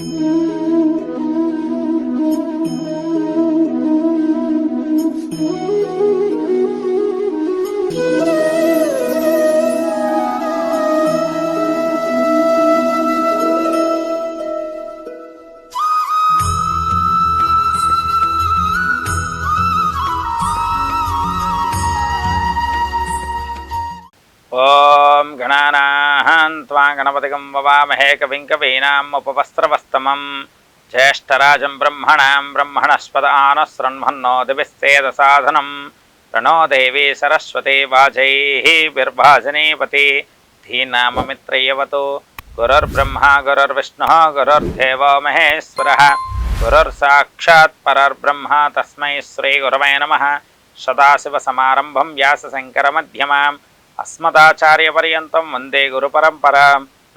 ఓం గణపతిగం వవామహే కవిం కవీనాం ఉపవస్త్రవస్తమం బ్రహ్మణాం బ్రహ్మణస్పద ఆనశృణ్మన్నో దివిస్తేద సాధనం ప్రణో దేవీ సరస్వతి వాజై బిర్భాజనీపతి ధీనామమిత్రయవతు గురుర్బ్రహ్మ గురుర్విష్ణు గురుర్దేవో మహేశ్వర గురుర్సాక్షాత్ పరర్బ్రహ్మ తస్మై శ్రీగురవే నమ సదాశివసమారంభం వ్యాసశంకరమధ్యమాం అస్మదాచార్యపర్యంతం వందే గురుపరంపరాం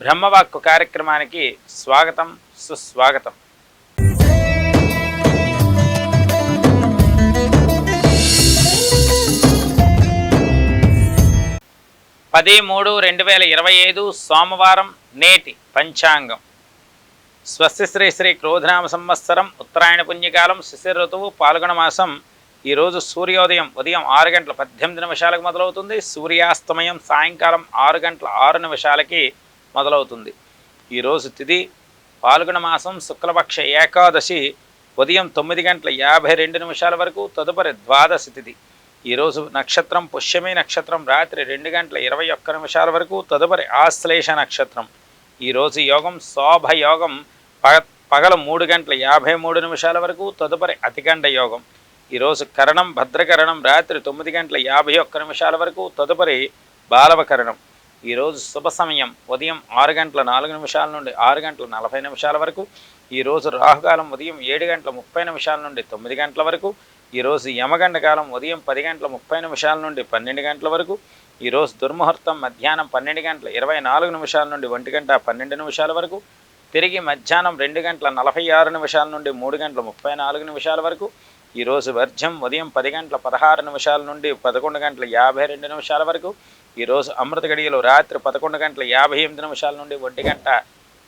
బ్రహ్మవాక్కు కార్యక్రమానికి స్వాగతం సుస్వాగతం. పది మూడు రెండు వేల ఇరవై ఐదు సోమవారం నేటి పంచాంగం. స్వస్తి శ్రీ శ్రీ క్రోధనామ సంవత్సరం ఉత్తరాయణ పుణ్యకాలం శిశిర ఋతువు పాల్గొన మాసం ఈరోజు సూర్యోదయం ఉదయం ఆరు గంటల పద్దెనిమిది నిమిషాలకు మొదలవుతుంది. సూర్యాస్తమయం సాయంకాలం ఆరు గంటల ఆరు నిమిషాలకి మొదలవుతుంది. ఈరోజు తిథి పాల్గొన మాసం శుక్లపక్ష ఏకాదశి ఉదయం తొమ్మిది గంటల యాభై రెండు నిమిషాల వరకు తదుపరి ద్వాదశి తిథి ఈరోజు నక్షత్రం పుష్యమి నక్షత్రం రాత్రి రెండు గంటల ఇరవై ఒక్క నిమిషాల వరకు తదుపరి ఆశ్లేష నక్షత్రం. ఈరోజు యోగం శోభ యోగం పగ పగల మూడు గంటల యాభై మూడు నిమిషాల వరకు తదుపరి అతిగండ యోగం. ఈరోజు కరణం భద్రకరణం రాత్రి తొమ్మిది గంటల యాభై ఒక్క నిమిషాల వరకు తదుపరి బాలవకరణం. ఈరోజు శుభ సమయం. ఉదయం ఆరు గంటల నాలుగు నిమిషాల నుండి ఆరు గంటల నలభై నిమిషాల వరకు ఈరోజు రాహుకాలం ఉదయం ఏడు గంటల ముప్పై నిమిషాల నుండి తొమ్మిది గంటల వరకు ఈరోజు యమగండ కాలం ఉదయం పది గంటల ముప్పై నిమిషాల నుండి పన్నెండు గంటల వరకు ఈరోజు దుర్ముహూర్తం మధ్యాహ్నం పన్నెండు గంటల ఇరవై నాలుగు నిమిషాల నుండి ఒంటి గంట పన్నెండు నిమిషాల వరకు తిరిగి మధ్యాహ్నం రెండు గంటల నలభై ఆరు నిమిషాల నుండి మూడు గంటల ముప్పై నాలుగు నిమిషాల వరకు ఈరోజు వర్జం ఉదయం పది గంటల పదహారు నిమిషాల నుండి పదకొండు గంటల యాభై రెండు నిమిషాల వరకు ఈరోజు అమృత గడియలో రాత్రి పదకొండు గంటల యాభై ఎనిమిది నిమిషాల నుండి ఒంటి గంట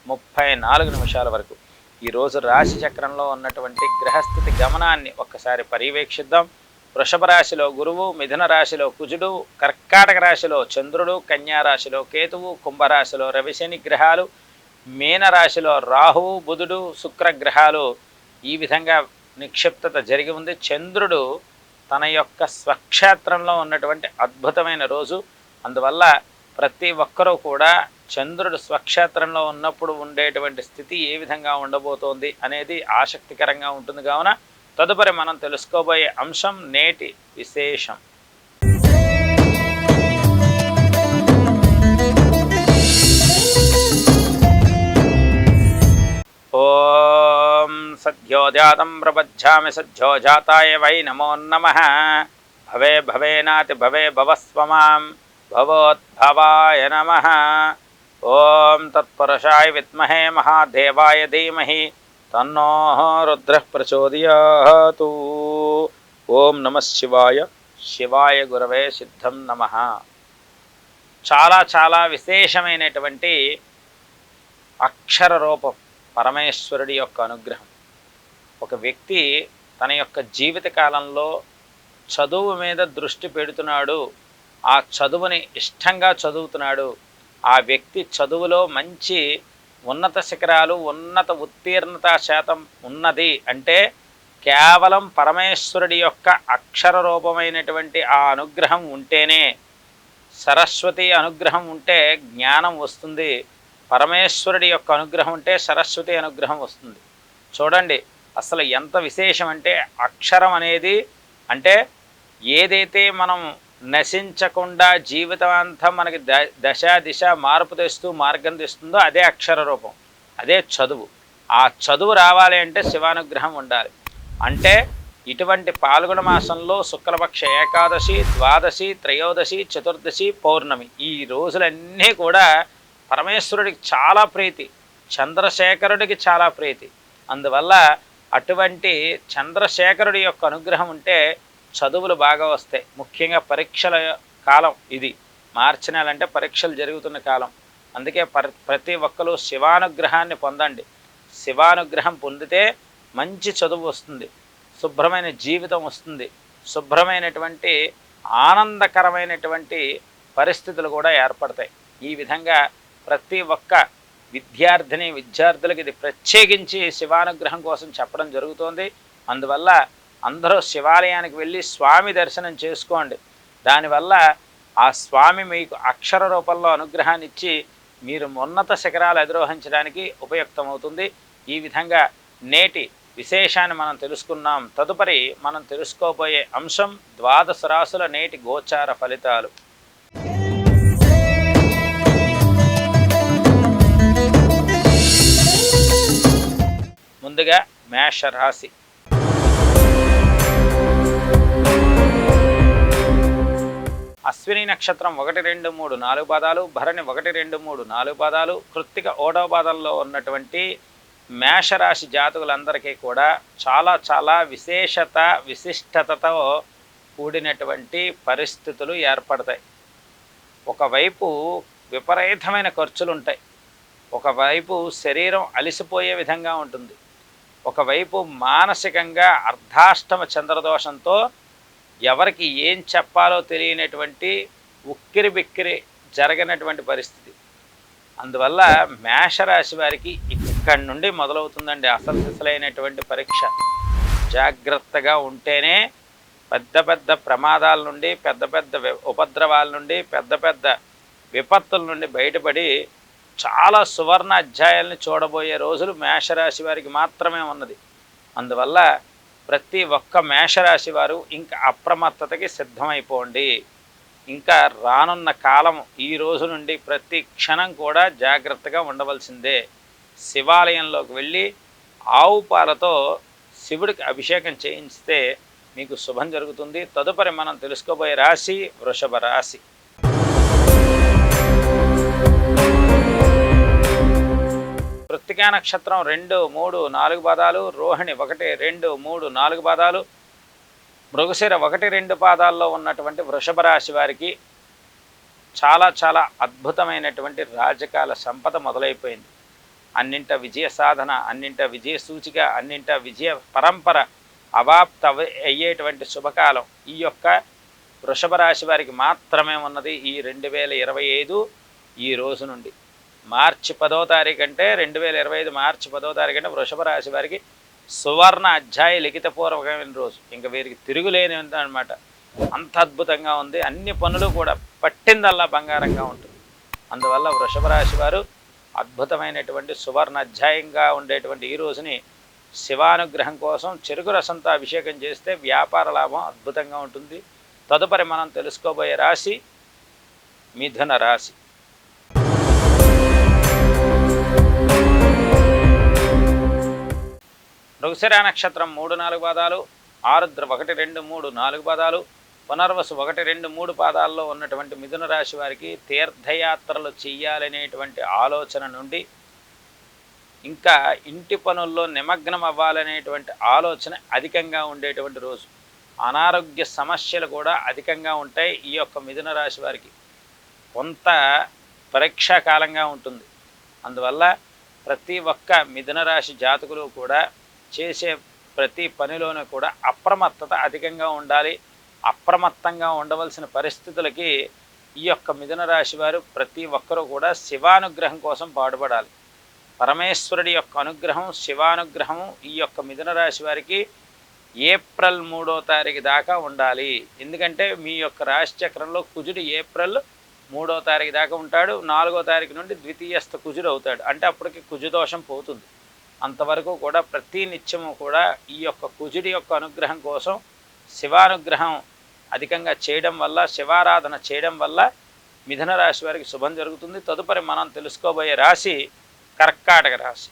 ముప్పై నాలుగు నిమిషాల వరకు. ఈరోజు రాశి చక్రంలో ఉన్నటువంటి గ్రహస్థితి గమనాన్ని ఒక్కసారి పర్యవేక్షిద్దాం. వృషభ రాశిలో గురువు మిథున రాశిలో కుజుడు కర్కాటక రాశిలో చంద్రుడు కన్యా రాశిలో కేతువు కుంభరాశిలో రవిశని గ్రహాలు మీనరాశిలో రాహువు బుధుడు శుక్ర గ్రహాలు ఈ విధంగా నిక్షిప్తత జరిగి ఉంది. చంద్రుడు తన యొక్క స్వక్షేత్రంలో ఉన్నటువంటి అద్భుతమైన రోజు. అందువల్ల ప్రతి ఒక్కరూ కూడా చంద్రుడు స్వక్షేత్రంలో ఉన్నప్పుడు ఉండేటువంటి స్థితి ఏ విధంగా ఉండబోతోంది అనేది ఆసక్తికరంగా ఉంటుంది. కావున తదుపరి మనం తెలుసుకోబోయే అంశం నేటి విశేషం. ఓం సద్యోజాతం ప్రపజ్జామి సద్యోజాతాయ వై నమో నమ. భవే భవేనాతి భవే భవస్వమాం భవోద్భవాయ నమ ఓం తత్పురుషాయ విద్మహే మహాదేవాయ ధీమహి తన్నో రుద్ర ప్రచోదయాతు ఓం నమ శివాయ శివాయ గురవే సిద్ధం నమ చాలా చాలా విశేషమైనటువంటి అక్షర రూపం పరమేశ్వరుడి యొక్క అనుగ్రహం. ఒక వ్యక్తి తన యొక్క జీవిత కాలంలో చదువు మీద దృష్టి పెడుతున్నాడు. ఆ చదువుని ఇష్టంగా చదువుతున్నాడు. ఆ వ్యక్తి చదువులో మంచి ఉన్నత శిఖరాలు ఉన్నత ఉత్తీర్ణత శాతం ఉన్నది అంటే కేవలం పరమేశ్వరుడి యొక్క అక్షర రూపమైనటువంటి ఆ అనుగ్రహం ఉంటేనే సరస్వతి అనుగ్రహం ఉంటే జ్ఞానం వస్తుంది. పరమేశ్వరుడి యొక్క అనుగ్రహం ఉంటే సరస్వతి అనుగ్రహం వస్తుంది. చూడండి అసలు ఎంత విశేషం అంటే అక్షరం అనేది అంటే ఏదైతే మనం నశించకుండా జీవితం అంతా మనకి ద దశ దిశ మార్పు తెస్తూ మార్గం తెస్తుందో అదే అక్షర రూపం అదే చదువు. ఆ చదువు రావాలి అంటే శివానుగ్రహం ఉండాలి. అంటే ఇటువంటి పాల్గొన మాసంలో శుక్లపక్ష ఏకాదశి ద్వాదశి త్రయోదశి చతుర్దశి పౌర్ణమి ఈ రోజులన్నీ కూడా పరమేశ్వరుడికి చాలా ప్రీతి చంద్రశేఖరుడికి చాలా ప్రీతి. అందువల్ల అటువంటి చంద్రశేఖరుడి యొక్క అనుగ్రహం ఉంటే చదువులు బాగా వస్తాయి. ముఖ్యంగా పరీక్షల కాలం ఇది. మార్చి నెల అంటే పరీక్షలు జరుగుతున్న కాలం. అందుకే ప్రతి ఒక్కరూ శివానుగ్రహాన్ని పొందండి. శివానుగ్రహం పొందితే మంచి చదువు వస్తుంది. శుభ్రమైన జీవితం వస్తుంది. శుభ్రమైనటువంటి ఆనందకరమైనటువంటి పరిస్థితులు కూడా ఏర్పడతాయి. ఈ విధంగా ప్రతి ఒక్క విద్యార్థిని విద్యార్థులకు ఇది ప్రత్యేకించి శివానుగ్రహం కోసం చెప్పడం జరుగుతోంది. అందువల్ల అందరూ శివాలయానికి వెళ్ళి స్వామి దర్శనం చేసుకోండి. దానివల్ల ఆ స్వామి మీకు అక్షర రూపంలో అనుగ్రహాన్ని ఇచ్చి మీరు ఉన్నత శిఖరాలు అధిరోహించడానికి ఉపయుక్తమవుతుంది. ఈ విధంగా నేటి విశేషాన్ని మనం తెలుసుకున్నాం. తదుపరి మనం తెలుసుకోబోయే అంశం ద్వాదశ రాసుల నేటి గోచార ఫలితాలు. ముందుగా మేషరాశి. అశ్విని నక్షత్రం ఒకటి రెండు మూడు నాలుగు పాదాలు భరణి ఒకటి రెండు మూడు నాలుగు పాదాలు కృత్తిక ఓడవ పాదాల్లో ఉన్నటువంటి మేషరాశి జాతకులందరికీ కూడా చాలా చాలా విశేషత విశిష్టతతో కూడినటువంటి పరిస్థితులు ఏర్పడతాయి. ఒకవైపు విపరీతమైన ఖర్చులు ఉంటాయి ఒకవైపు శరీరం అలిసిపోయే విధంగా ఉంటుంది. ఒకవైపు మానసికంగా అర్ధాష్టమ చంద్రదోషంతో ఎవరికి ఏం చెప్పాలో తెలియనటువంటి ఉక్కిరి బిక్కిరి జరగనటువంటి పరిస్థితి. అందువల్ల మేషరాశి వారికి ఇక్కడి నుండి మొదలవుతుందండి అసలు సిసలైనటువంటి పరీక్ష. జాగ్రత్తగా ఉంటేనే పెద్ద పెద్ద ప్రమాదాల నుండి పెద్ద పెద్ద ఉపద్రవాల నుండి పెద్ద పెద్ద విపత్తుల నుండి బయటపడి చాలా సువర్ణ అధ్యాయాలను చూడబోయే రోజులు మేషరాశి వారికి మాత్రమే ఉన్నది. అందువల్ల ప్రతి ఒక్క మేషరాశి వారు ఇంకా అప్రమత్తతకి సిద్ధమైపోండి. ఇంకా రానున్న కాలం ఈ రోజు నుండి ప్రతి క్షణం కూడా జాగ్రత్తగా ఉండవలసిందే. శివాలయంలోకి వెళ్ళి ఆవు పాలతో శివుడికి అభిషేకం చేయించితే మీకు శుభం జరుగుతుంది. తదుపరి మనం తెలుసుకోబోయే రాశి వృషభ రాశి. కృత్తికా నక్షత్రం రెండు మూడు నాలుగు పాదాలు రోహిణి ఒకటి రెండు మూడు నాలుగు పాదాలు మృగశిర ఒకటి రెండు పాదాల్లో ఉన్నటువంటి వృషభ రాశి వారికి చాలా చాలా అద్భుతమైనటువంటి రాజకాల సంపద మొదలైపోయింది. అన్నింట విజయ సాధన అన్నింట విజయ సూచిక అన్నింట విజయ పరంపర అవాప్త అయ్యేటువంటి శుభకాలం ఈ యొక్క వృషభ రాశి వారికి మాత్రమే ఉన్నది ఈ రెండు వేల ఇరవై ఐదు ఈ రోజు నుండి. మార్చి పదో తారీఖు అంటే రెండు వేల ఇరవై ఐదు మార్చి పదో తారీఖు అంటే వృషభ రాశి వారికి సువర్ణ అధ్యాయ లిఖితపూర్వకమైన రోజు. ఇంకా వీరికి తిరుగులేని అనమాట అంత అద్భుతంగా ఉంది. అన్ని పనులు కూడా పట్టిందల్లా బంగారంగా ఉంటుంది. అందువల్ల వృషభ రాశి వారు అద్భుతమైనటువంటి సువర్ణ అధ్యాయంగా ఉండేటువంటి ఈ రోజుని శివానుగ్రహం కోసం చెరుకు రసంతో అభిషేకం చేస్తే వ్యాపార లాభం అద్భుతంగా ఉంటుంది. తదుపరి మనం తెలుసుకోబోయే రాశి మిథున రాశి. మృగశిర నక్షత్రం మూడు నాలుగు పాదాలు ఆరుద్ర ఒకటి రెండు మూడు నాలుగు పాదాలు పునర్వసు ఒకటి రెండు మూడు పాదాల్లో ఉన్నటువంటి మిథున రాశి వారికి తీర్థయాత్రలు చెయ్యాలనేటువంటి ఆలోచన నుండి ఇంకా ఇంటి పనుల్లో నిమగ్నం అవ్వాలనేటువంటి ఆలోచన అధికంగా ఉండేటువంటి రోజు. అనారోగ్య సమస్యలు కూడా అధికంగా ఉంటాయి ఈ యొక్క మిథున రాశి వారికి. కొంత పరీక్షాకాలంగా ఉంటుంది. అందువల్ల ప్రతి ఒక్క మిథున రాశి జాతకులు కూడా చేసే ప్రతి పనిలోనూ కూడా అప్రమత్తత అధికంగా ఉండాలి. అప్రమత్తంగా ఉండవలసిన పరిస్థితులకి ఈ యొక్క మిథున రాశి వారు ప్రతి ఒక్కరూ కూడా శివానుగ్రహం కోసం పాటుపడాలి. పరమేశ్వరుడి యొక్క అనుగ్రహం శివానుగ్రహం ఈ యొక్క మిథున రాశి వారికి ఏప్రిల్ మూడో తారీఖు దాకా ఉండాలి. ఎందుకంటే మీ యొక్క రాశి చక్రంలో కుజుడు ఏప్రిల్ మూడో తారీఖు దాకా ఉంటాడు. నాలుగో తారీఖు నుండి ద్వితీయస్థ కుజుడు అవుతాడు. అంటే అప్పటికి కుజుదోషం పోతుంది. అంతవరకు కూడా ప్రతీ నిత్యము కూడా ఈ యొక్క కుజుడి యొక్క అనుగ్రహం కోసం శివానుగ్రహం అధికంగా చేయడం వల్ల శివారాధన చేయడం వల్ల మిథున రాశి వారికి శుభం జరుగుతుంది. తదుపరి మనం తెలుసుకోబోయే రాశి కర్కాటక రాశి.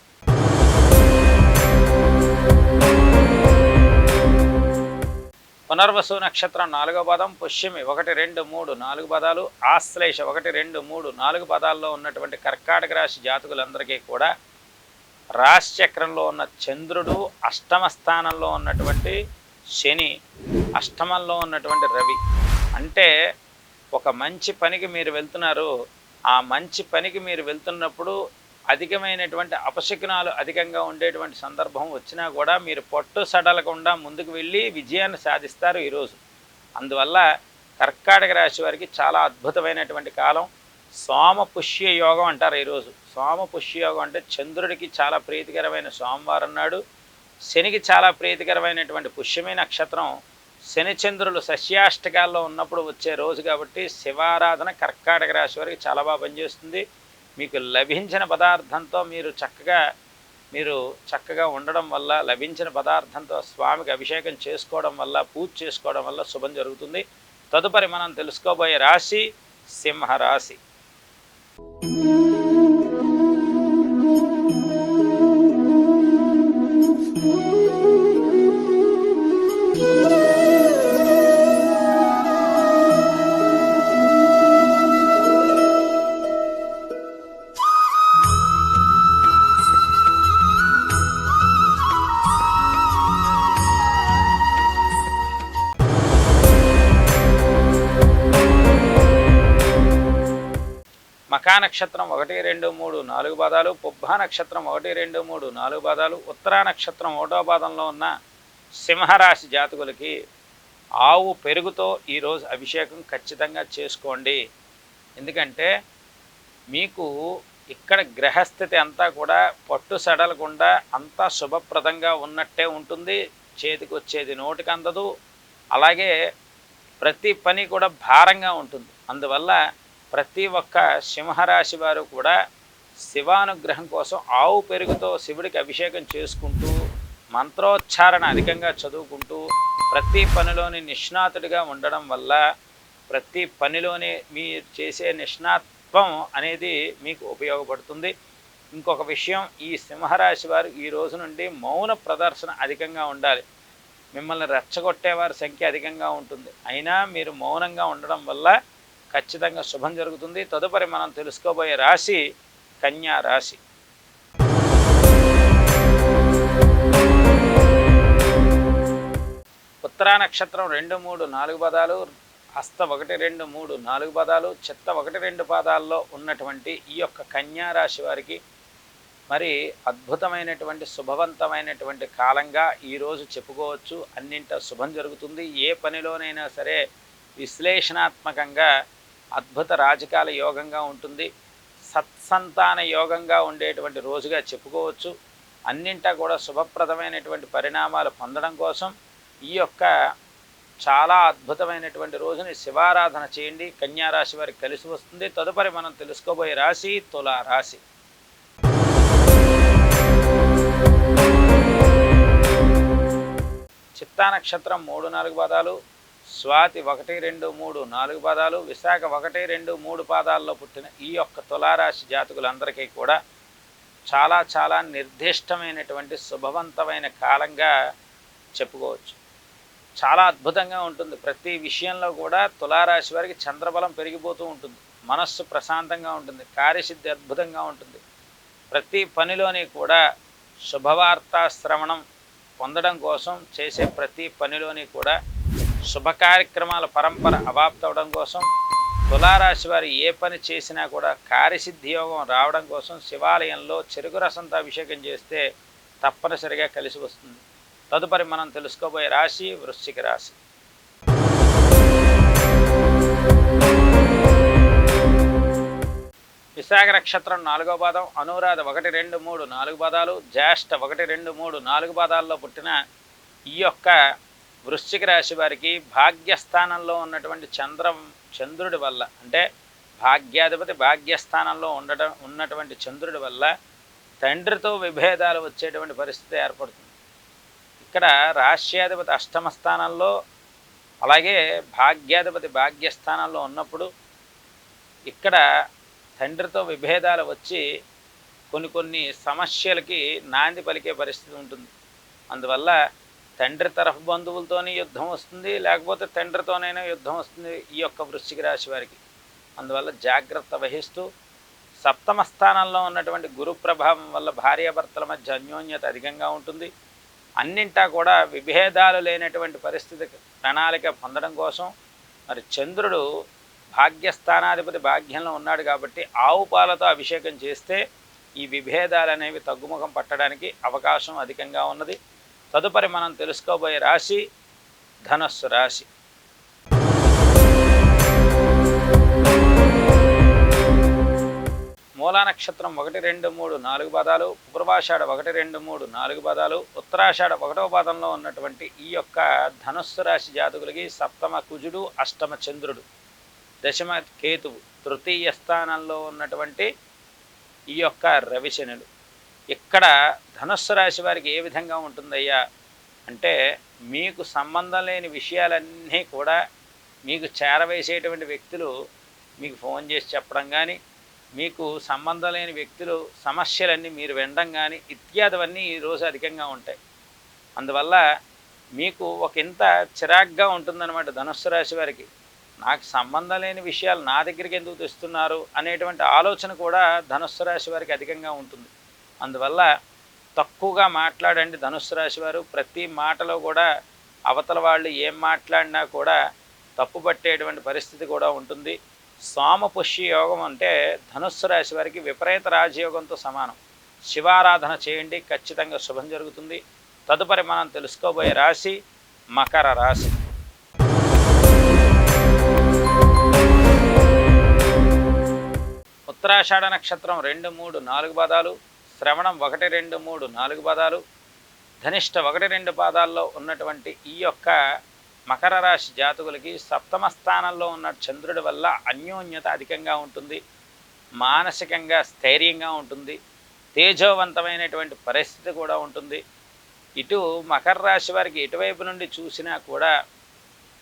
పునర్వసు నక్షత్రం నాలుగవ పదం పుష్యమి ఒకటి రెండు మూడు నాలుగు పదాలు ఆశ్లేష ఒకటి రెండు మూడు నాలుగు పదాల్లో ఉన్నటువంటి కర్కాటక రాశి జాతకులందరికీ కూడా రాశిచక్రంలో ఉన్న చంద్రుడు అష్టమ స్థానంలో ఉన్నటువంటి శని అష్టమంలో ఉన్నటువంటి రవి. అంటే ఒక మంచి పనికి మీరు వెళ్తున్నారు. ఆ మంచి పనికి మీరు వెళ్తున్నప్పుడు అధికమైనటువంటి అపశకునాలు అధికంగా ఉండేటువంటి సందర్భం వచ్చినా కూడా మీరు పొట్టు సడలకుండా ముందుకు వెళ్ళి విజయాన్ని సాధిస్తారు ఈరోజు. అందువల్ల కర్కాటక రాశి వారికి చాలా అద్భుతమైనటువంటి కాలం. సోమ పుష్య యోగం అంటారు ఈరోజు. సోమ పుష్యయోగం అంటే చంద్రుడికి చాలా ప్రీతికరమైన సోమవారం నాడు శనికి చాలా ప్రీతికరమైనటువంటి పుష్యమే నక్షత్రం శనిచంద్రులు సస్యాష్టకాల్లో ఉన్నప్పుడు వచ్చే రోజు కాబట్టి శివారాధన కర్కాటక రాశి వారికి చాలా బాగా పనిచేస్తుంది. మీకు లభించిన పదార్థంతో మీరు చక్కగా మీరు చక్కగా ఉండడం వల్ల లభించిన పదార్థంతో స్వామికి అభిషేకం చేసుకోవడం వల్ల పూజ చేసుకోవడం వల్ల శుభం జరుగుతుంది. తదుపరి మనం తెలుసుకోబోయే రాశి సింహరాశి. రెండు మూడు నాలుగు పాదాలు పుబ్బా నక్షత్రం ఒకటి రెండు మూడు నాలుగు పాదాలు ఉత్తరా నక్షత్రం ఒకటో పాదంలో ఉన్న సింహరాశి జాతకులకి ఆవు పెరుగుతో ఈరోజు అభిషేకం ఖచ్చితంగా చేసుకోండి. ఎందుకంటే మీకు ఇక్కడ గ్రహస్థితి అంతా కూడా పట్టు సడలకుండా అంతా శుభప్రదంగా ఉన్నట్టే ఉంటుంది. చేతికి వచ్చేది నోటికి అందదు. అలాగే ప్రతి పని కూడా భారంగా ఉంటుంది. అందువల్ల ప్రతి ఒక్క సింహరాశి వారు కూడా శివానుగ్రహం కోసం ఆవు పెరుగుతో శివుడికి అభిషేకం చేసుకుంటూ మంత్రోచ్చారణ అధికంగా చదువుకుంటూ ప్రతి పనిలోని నిష్ణాతుడిగా ఉండడం వల్ల ప్రతి పనిలోని మీరు చేసే నిష్ణాత్వం అనేది మీకు ఉపయోగపడుతుంది. ఇంకొక విషయం ఈ సింహరాశి వారు ఈ రోజు నుండి మౌన ప్రదర్శన అధికంగా ఉండాలి. మిమ్మల్ని రెచ్చగొట్టేవారి సంఖ్య అధికంగా ఉంటుంది. అయినా మీరు మౌనంగా ఉండడం వల్ల ఖచ్చితంగా శుభం జరుగుతుంది. తదుపరి మనం తెలుసుకోబోయే రాశి కన్యా రాశి. ఉత్తరా నక్షత్రం రెండు మూడు నాలుగు పదాలు హస్త ఒకటి రెండు మూడు నాలుగు పదాలు చిత్త ఒకటి రెండు పాదాల్లో ఉన్నటువంటి ఈ యొక్క కన్యా రాశి వారికి మరి అద్భుతమైనటువంటి శుభవంతమైనటువంటి కాలంగా ఈరోజు చెప్పుకోవచ్చు. అన్నింట శుభం జరుగుతుంది. ఏ పనిలోనైనా సరే విశ్లేషణాత్మకంగా అద్భుత రాజకాల యోగంగా ఉంటుంది. సత్సంతాన యోగంగా ఉండేటువంటి రోజుగా చెప్పుకోవచ్చు. అన్నింటా కూడా శుభప్రదమైనటువంటి పరిణామాలు పొందడం కోసం ఈ యొక్క చాలా అద్భుతమైనటువంటి రోజుని శివారాధన చేయండి. కన్యారాశి వారికి కలిసి వస్తుంది. తదుపరి మనం తెలుసుకోబోయే రాశి తులా రాశి. చిత్తా నక్షత్రం మూడు నాలుగు పదాలు. స్వాతి ఒకటి రెండు మూడు నాలుగు పాదాలు విశాఖ ఒకటి రెండు మూడు పాదాల్లో పుట్టిన ఈ యొక్క తులారాశి జాతకులందరికీ కూడా చాలా చాలా నిర్దిష్టమైనటువంటి శుభవంతమైన కాలంగా చెప్పుకోవచ్చు. చాలా అద్భుతంగా ఉంటుంది. ప్రతి విషయంలో కూడా తులారాశి వారికి చంద్రబలం పెరిగిపోతూ ఉంటుంది. మనస్సు ప్రశాంతంగా ఉంటుంది. కార్యసిద్ధి అద్భుతంగా ఉంటుంది. ప్రతి పనిలోని కూడా శుభవార్తా శ్రవణం పొందడం కోసం చేసే ప్రతి పనిలోని కూడా శుభ కార్యక్రమాల పరంపర అవాప్తవడం కోసం తులారాశి వారు ఏ పని చేసినా కూడా కార్యసిద్ధి యోగం రావడం కోసం శివాలయంలో చెరుకు రసంతో అభిషేకం చేస్తే తప్పనిసరిగా కలిసి వస్తుంది. తదుపరి మనం తెలుసుకోబోయే రాశి వృశ్చిక రాశి. విశాఖ నక్షత్రం నాలుగో పాదం అనురాధ ఒకటి రెండు మూడు నాలుగు పాదాలు జ్యేష్ఠ ఒకటి రెండు మూడు నాలుగు పాదాల్లో పుట్టిన ఈ యొక్క వృశ్చిక రాశి వారికి భాగ్యస్థానంలో ఉన్నటువంటి చంద్రం చంద్రుడి వల్ల అంటే భాగ్యాధిపతి భాగ్యస్థానంలో ఉండటం ఉన్నటువంటి చంద్రుడి వల్ల తండ్రితో విభేదాలు వచ్చేటువంటి పరిస్థితి ఏర్పడుతుంది. ఇక్కడ రాష్ట్రాధిపతి అష్టమ స్థానంలో అలాగే భాగ్యాధిపతి భాగ్యస్థానంలో ఉన్నప్పుడు ఇక్కడ తండ్రితో విభేదాలు వచ్చి కొన్ని కొన్ని సమస్యలకి నాంది పలికే పరిస్థితి ఉంటుంది. అందువల్ల తండ్రి తరఫు బంధువులతోనే యుద్ధం వస్తుంది లేకపోతే తండ్రితోనైనా యుద్ధం వస్తుంది ఈ యొక్క వృశ్చిక రాశి వారికి. అందువల్ల జాగ్రత్త వహిస్తూ సప్తమ స్థానంలో ఉన్నటువంటి గురు ప్రభావం వల్ల భార్యాభర్తల మధ్య అన్యోన్యత అధికంగా ఉంటుంది. అన్నింటా కూడా విభేదాలు లేనటువంటి పరిస్థితి ప్రణాళిక పొందడం కోసం మరి చంద్రుడు భాగ్యస్థానాధిపతి భాగ్యంలో ఉన్నాడు కాబట్టి ఆవు పాలతో అభిషేకం చేస్తే ఈ విభేదాలు అనేవి తగ్గుముఖం పట్టడానికి అవకాశం అధికంగా ఉన్నది. తదుపరి మనం తెలుసుకోబోయే రాశి ధనస్సు రాశి. మూలా నక్షత్రం ఒకటి రెండు మూడు నాలుగు పాదాలు పూర్వాషాఢ ఒకటి రెండు మూడు నాలుగు పాదాలు ఉత్తరాషాఢ ఒకటవ పాదంలో ఉన్నటువంటి ఈ యొక్క ధనుస్సు రాశి జాతకులకి సప్తమ కుజుడు అష్టమ చంద్రుడు దశమ కేతువు తృతీయ స్థానంలో ఉన్నటువంటి ఈ యొక్క రవిశనుడు ఇక్కడ ధనుస్సు రాశి వారికి ఏ విధంగా ఉంటుందయ్యా? అంటే మీకు సంబంధం లేని విషయాలన్నీ కూడా మీకు చేరవేసేటువంటి వ్యక్తులు మీకు ఫోన్ చేసి చెప్పడం కానీ మీకు సంబంధం లేని వ్యక్తులు సమస్యలన్నీ మీరు వినడం కానీ ఇత్యాదివన్నీ ఈరోజు అధికంగా ఉంటాయి. అందువల్ల మీకు ఒక ఇంత చిరాగ్గా ఉంటుందన్నమాట ధనుస్సు రాశి వారికి. నాకు సంబంధం లేని విషయాలు నా దగ్గరికి ఎందుకు తెస్తున్నారు అనేటువంటి ఆలోచన కూడా ధనుస్సు రాశి వారికి అధికంగా ఉంటుంది. అందువల్ల తక్కువగా మాట్లాడండి ధనుస్సు రాశి వారు. ప్రతి మాటలో కూడా అవతల వాళ్ళు ఏం మాట్లాడినా కూడా తప్పు పట్టేటువంటి పరిస్థితి కూడా ఉంటుంది. సోమపుష్య యోగం అంటే ధనుస్సు రాశి వారికి విపరీత రాజయోగంతో సమానం. శివారాధన చేయండి ఖచ్చితంగా శుభం జరుగుతుంది. తదుపరి మనం తెలుసుకోబోయే రాశి మకర రాశి. ఉత్తరాషాఢ నక్షత్రం రెండు మూడు నాలుగు పదాలు. శ్రవణం ఒకటి రెండు మూడు నాలుగు పాదాలు. ధనిష్ట ఒకటి రెండు పాదాల్లో ఉన్నటువంటి ఈ యొక్క మకర రాశి జాతకులకి సప్తమ స్థానంలో ఉన్న చంద్రుడి వల్ల అన్యోన్యత అధికంగా ఉంటుంది. మానసికంగా స్థైర్యంగా ఉంటుంది. తేజోవంతమైనటువంటి పరిస్థితి కూడా ఉంటుంది. ఇటు మకర రాశి వారికి ఎటువైపు నుండి చూసినా కూడా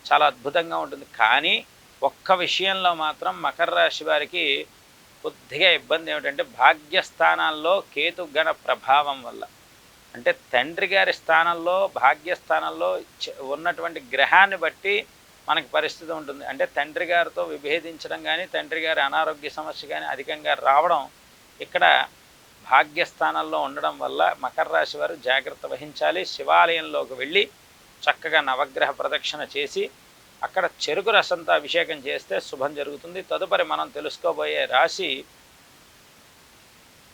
చాలా అద్భుతంగా ఉంటుంది. కానీ ఒక్క విషయంలో మాత్రం మకర రాశి వారికి కొద్దిగా ఇబ్బంది ఏమిటంటే భాగ్యస్థానాల్లో కేతుగణ ప్రభావం వల్ల. అంటే తండ్రి గారి స్థానంలో భాగ్యస్థానంలో ఉన్నటువంటి గ్రహాన్ని బట్టి మనకి పరిస్థితి ఉంటుంది. అంటే తండ్రి గారితో విభేదించడం కానీ తండ్రి గారి అనారోగ్య సమస్య కానీ అధికంగా రావడం ఇక్కడ భాగ్యస్థానంలో ఉండడం వల్ల మకర రాశి వారు జాగ్రత్త వహించాలి. శివాలయంలోకి వెళ్ళి చక్కగా నవగ్రహ ప్రదక్షిణ చేసి అక్కడ చెరుకు రసంతో అభిషేకం చేస్తే శుభం జరుగుతుంది. తదుపరి మనం తెలుసుకోబోయే రాశి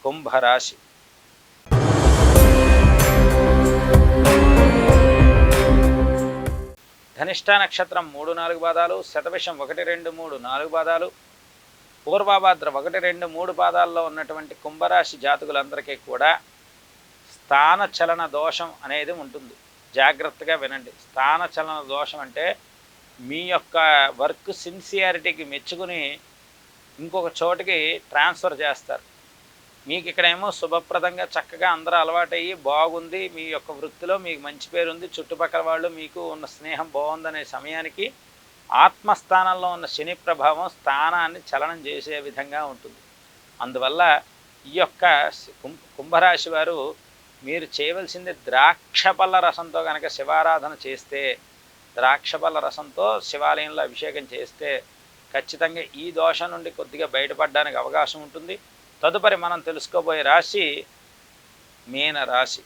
కుంభరాశి. ధనిష్ట నక్షత్రం మూడు నాలుగు పాదాలు శతభిషం ఒకటి రెండు మూడు నాలుగు పాదాలు పూర్వభాద్ర ఒకటి రెండు మూడు పాదాల్లో ఉన్నటువంటి కుంభరాశి జాతకులందరికీ కూడా స్థాన చలన దోషం అనేది ఉంటుంది. జాగ్రత్తగా వినండి. స్థాన చలన దోషం అంటే మీ యొక్క వర్క్ సిన్సియారిటీకి మెచ్చుకుని ఇంకొక చోటికి ట్రాన్స్ఫర్ చేస్తారు. మీకు ఇక్కడేమో శుభప్రదంగా చక్కగా అందరూ అలవాటయ్యి బాగుంది మీ యొక్క వృత్తిలో మీకు మంచి పేరు ఉంది చుట్టుపక్కల వాళ్ళు మీకు ఉన్న స్నేహం బాగుందనే సమయానికి ఆత్మస్థానంలో ఉన్న శని ప్రభావం స్థానాన్ని చలనం చేసే విధంగా ఉంటుంది. అందువల్ల ఈ యొక్క కుంభరాశి వారు మీరు చేయవలసింది ద్రాక్షపల్ల రసంతో కనుక శివారాధన చేస్తే ద్రాక్షపల్ల రసంతో శివాలయంలో అభిషేకం చేస్తే ఖచ్చితంగా ఈ దోషం నుండి కొద్దిగా బయటపడడానికి అవకాశం ఉంటుంది. తదుపరి మనం తెలుసుకోబోయే రాశి మీన రాశి.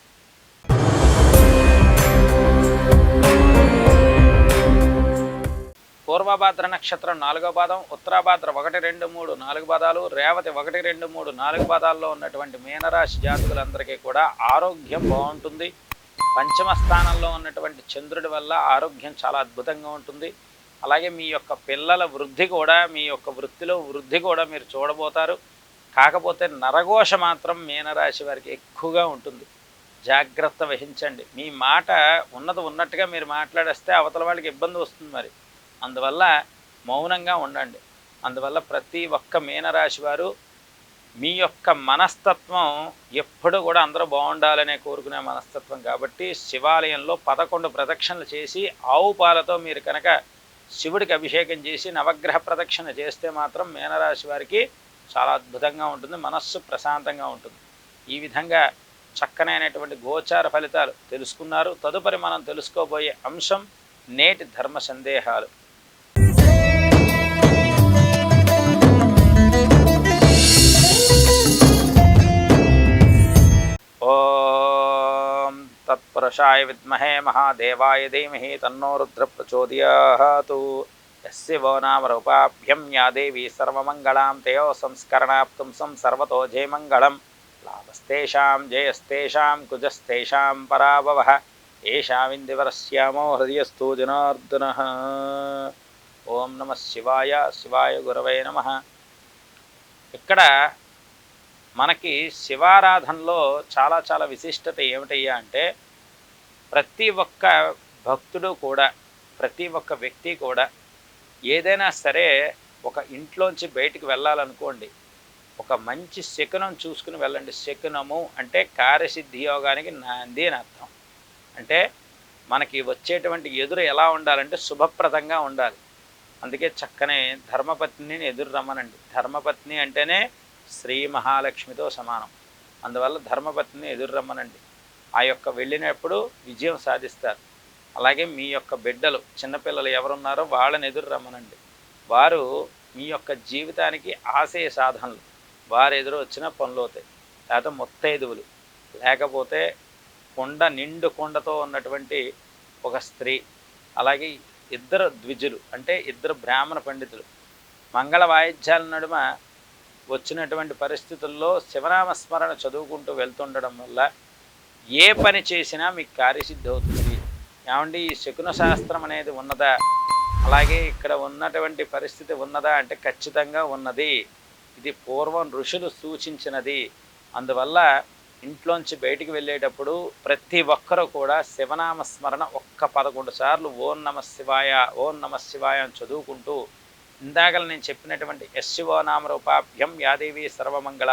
పూర్వభాద్ర నక్షత్రం నాలుగో పాదం ఉత్తరాభాద్ర ఒకటి రెండు మూడు నాలుగు పాదాలు రేవతి ఒకటి రెండు మూడు నాలుగు పాదాల్లో ఉన్నటువంటి మీనరాశి జాతకులందరికీ కూడా ఆరోగ్యం బాగుంటుంది. పంచమ స్థానంలో ఉన్నటువంటి చంద్రుడి వల్ల ఆరోగ్యం చాలా అద్భుతంగా ఉంటుంది. అలాగే మీ యొక్క పిల్లల వృద్ధి కూడా మీ యొక్క వృత్తిలో వృద్ధి కూడా మీరు చూడబోతారు. కాకపోతే నరఘోష మాత్రం మీనరాశి వారికి ఎక్కువగా ఉంటుంది. జాగ్రత్త వహించండి. మీ మాట ఉన్నది ఉన్నట్టుగా మీరు మాట్లాడేస్తే అవతల వాళ్ళకి ఇబ్బంది వస్తుంది మరి. అందువల్ల మౌనంగా ఉండండి. అందువల్ల ప్రతి ఒక్క మీనరాశి వారు మీ యొక్క మనస్తత్వం ఎప్పుడు కూడా అందరూ బాగుండాలనే కోరుకునే మనస్తత్వం కాబట్టి శివాలయంలో పదకొండు ప్రదక్షిణలు చేసి ఆవు పాలతో మీరు కనుక శివుడికి అభిషేకం చేసి నవగ్రహ ప్రదక్షిణ చేస్తే మాత్రం మీనరాశి వారికి చాలా అద్భుతంగా ఉంటుంది మనస్సు ప్రశాంతంగా ఉంటుంది. ఈ విధంగా చక్కనైనటువంటి గోచార ఫలితాలు తెలుసుకున్నారు. తదుపరి మనం తెలుసుకోబోయే అంశం నేటి ధర్మ సందేహాలు. ఓం తత్పురుషాయ విద్మహే మహాదేవాయ ధీమహి తన్నో రుద్ర ప్రచోదయాతు యస్య వో నామ రూపాభ్యం యా దేవి సర్వమంగళాం తయో సంస్కరణాప్తుం సం సర్వతో జయమంగళం లాభస్తేషాం జయస్తేషాం కుజస్తేషాం పరాభవ ఏషామిందివరస్యామో హృదయస్థో జనార్దన ఓం నమ శివాయ శివాయ గురవే నమ ఇక్కడ మనకి శివారాధనలో చాలా చాలా విశిష్టత ఏమిటయ్యా అంటే ప్రతి ఒక్క భక్తుడు కూడా ప్రతి ఒక్క వ్యక్తి కూడా ఏదైనా సరే ఒక ఇంట్లోంచి బయటికి వెళ్ళాలనుకోండి ఒక మంచి శకునం చూసుకుని వెళ్ళండి. శకునము అంటే కార్యసిద్ధి యోగానికి నాంది అని అర్థం. అంటే మనకి వచ్చేటువంటి ఎదురు ఎలా ఉండాలంటే శుభప్రదంగా ఉండాలి. అందుకే చక్కనే ధర్మపత్నిని ఎదురు రమ్మనండి. ధర్మపత్ని అంటేనే శ్రీ మహాలక్ష్మితో సమానం. అందువల్ల ధర్మపత్ని ఎదురు రమ్మనండి ఆ యొక్క వెళ్ళినప్పుడు విజయం సాధిస్తారు. అలాగే మీ యొక్క బిడ్డలు చిన్నపిల్లలు ఎవరున్నారో వాళ్ళని ఎదుర్రమ్మనండి. వారు మీ యొక్క జీవితానికి ఆశయ సాధనలు. వారు ఎదురు వచ్చిన పనులు అవుతాయి. లేకపోతే ముత్తైదువులు లేకపోతే కొండ నిండు కొండతో ఉన్నటువంటి ఒక స్త్రీ అలాగే ఇద్దరు ద్విజులు అంటే ఇద్దరు బ్రాహ్మణ పండితులు. మంగళ వాయిద్యాల నడుమ వచ్చినటువంటి పరిస్థితుల్లో శివనామస్మరణ చదువుకుంటూ వెళ్తుండడం వల్ల ఏ పని చేసినా మీకు కార్యసిద్ధి అవుతుంది. ఏమండి? ఈ శకున శాస్త్రం అనేది ఉన్నదా? అలాగే ఇక్కడ ఉన్నటువంటి పరిస్థితి ఉన్నదా అంటే ఖచ్చితంగా ఉన్నది. ఇది పూర్వం ఋషులు సూచించినది. అందువల్ల ఇంట్లోంచి బయటికి వెళ్ళేటప్పుడు ప్రతి ఒక్కరూ కూడా శివనామ స్మరణ ఒక్క పదకొండు సార్లు ఓం నమ శివాయ ఓం నమ శివాయ అని చదువుకుంటూ ఇందాకలు నేను చెప్పినటువంటి యశివో నామరూపాభ్యం యాదేవి సర్వమంగళ.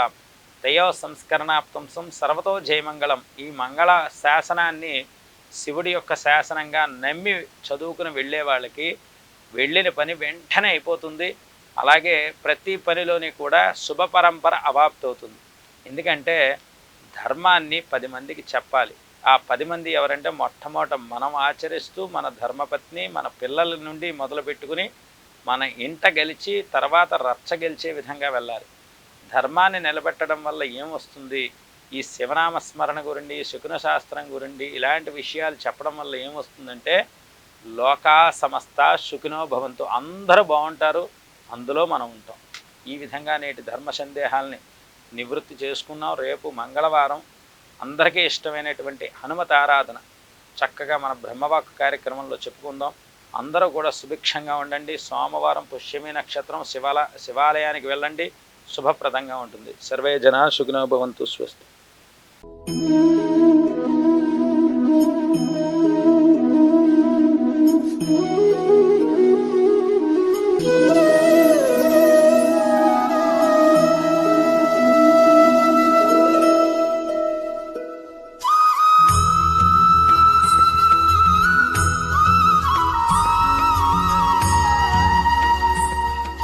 తయో సంస్కరణాప్తంసం సర్వతో జయమంగళం. ఈ మంగళ శాసనాన్ని శివుడి యొక్క శాసనంగా నమ్మి చదువుకుని వెళ్ళే వాళ్ళకి వెళ్ళిన పని వెంటనే అయిపోతుంది. అలాగే ప్రతి పనిలోని కూడా శుభ పరంపర అవాప్తవుతుంది ఎందుకంటే ధర్మాన్ని పది మందికి చెప్పాలి. ఆ పది మంది ఎవరంటే మొట్టమొదట మనం ఆచరిస్తూ మన ధర్మపత్ని మన పిల్లల నుండి మొదలు పెట్టుకుని మన ఇంట గెలిచి తర్వాత రచ్చ గెలిచే విధంగా వెళ్ళాలి. ధర్మాన్ని నిలబెట్టడం వల్ల ఏం వస్తుంది? ఈ శివనామ స్మరణ శకున శాస్త్రం గురించి ఇలాంటి విషయాలు చెప్పడం వల్ల ఏమొస్తుందంటే లోకా సమస్త శుకినో భవంతు. అందరూ బాగుంటారు అందులో మనం ఉంటాం. ఈ విధంగా నేటి ధర్మ సందేహాల్ని నివృత్తి చేసుకున్నాం. రేపు మంగళవారం అందరికీ ఇష్టమైనటువంటి హనుమత ఆరాధన చక్కగా మన బ్రహ్మవాక్ కార్యక్రమంలో చెప్పుకుందాం. అందరూ కూడా సుభిక్షంగా ఉండండి. సోమవారం పుష్యమి నక్షత్రం శివాల శివాలయానికి వెళ్ళండి. శుభప్రదంగా ఉంటుంది. సర్వే జన సుఖినో భవంతు స్వస్తి.